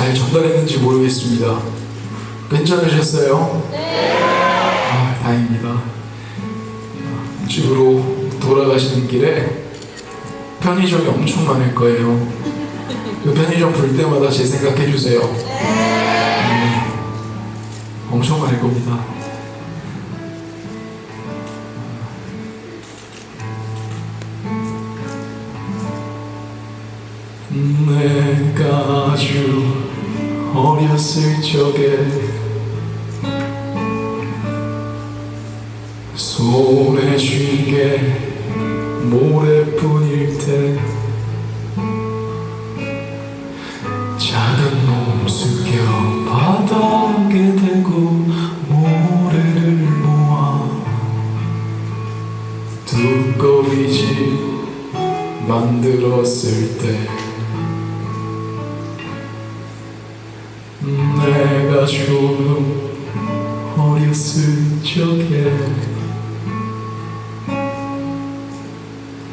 잘 전달했는지 모르겠습니다. 괜찮으셨어요? 네. 아, 다행입니다. 아, 집으로 돌아가시는 길에 편의점이 엄청 많을 거예요. 그 편의점 볼 때마다 제 생각해 주세요. 네. 엄청 많을 겁니다. 어렸을 적에 손에 쥐게 모래뿐일 때 작은 몸 숙여 바닥에 대고 모래를 모아 두꺼비 집 만들었을 때 내가 조금 어렸을 적에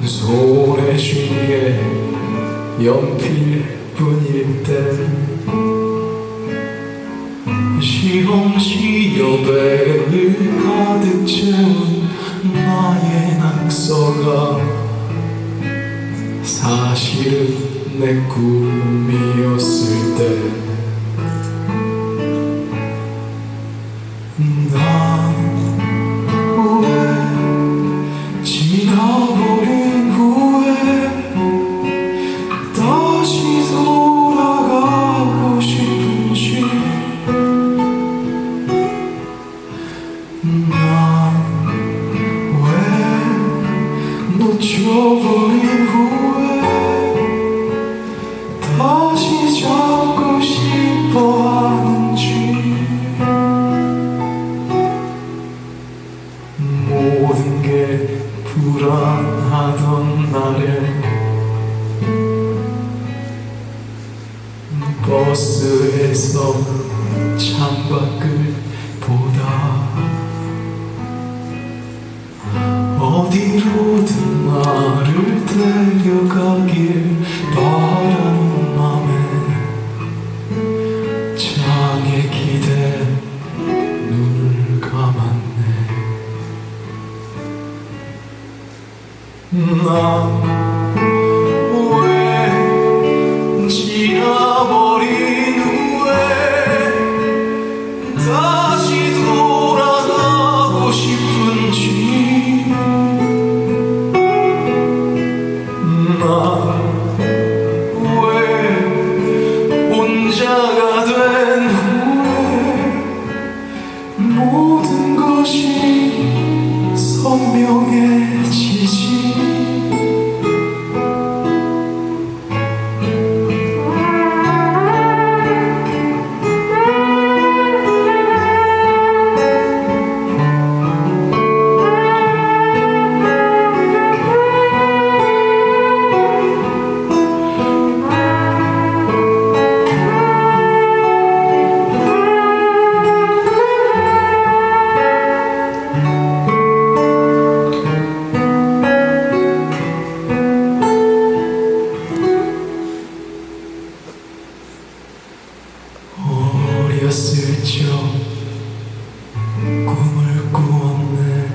손에 쥐게 연필뿐일 때 시험시 여배를 가득 채운 나의 낙서가 사실은 내 꿈이 지나버린 후에 다시 돌아가고 싶은지. 난왜 놓쳐버린 후에 다시 잡고 싶어 불안하던 날에 버스에서 창밖을 나왜 지나버린 후에 다시 돌아가고 싶은지 나왜 혼자가 된 후에 모든 것이 선명해지 지어 적 꿈을 꾸었네.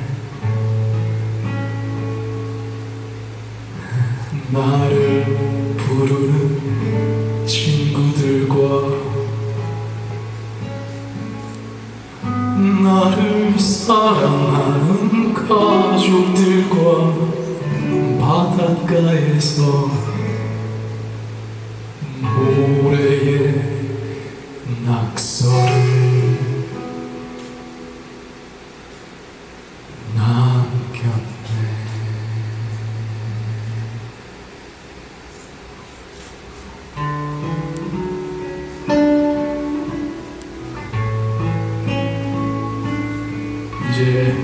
나를 부르는 친구들과 나를 사랑하는 가족들과 바닷가에서 이제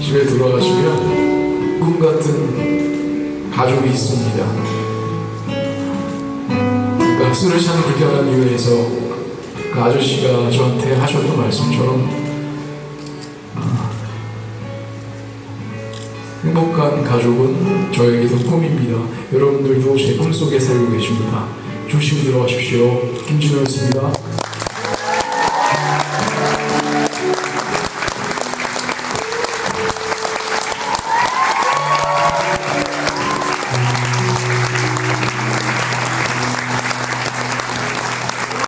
집에 돌아가시면 꿈 같은 가족이 있습니다. 그러니까 술을 취하는 불편한 이유에서 그 아저씨가 저한테 하셨던 말씀처럼 아, 행복한 가족은 저에게도 꿈입니다. 여러분들도 제 꿈속에 살고 계십니다. 조심히 들어가십시오. 김진호였습니다.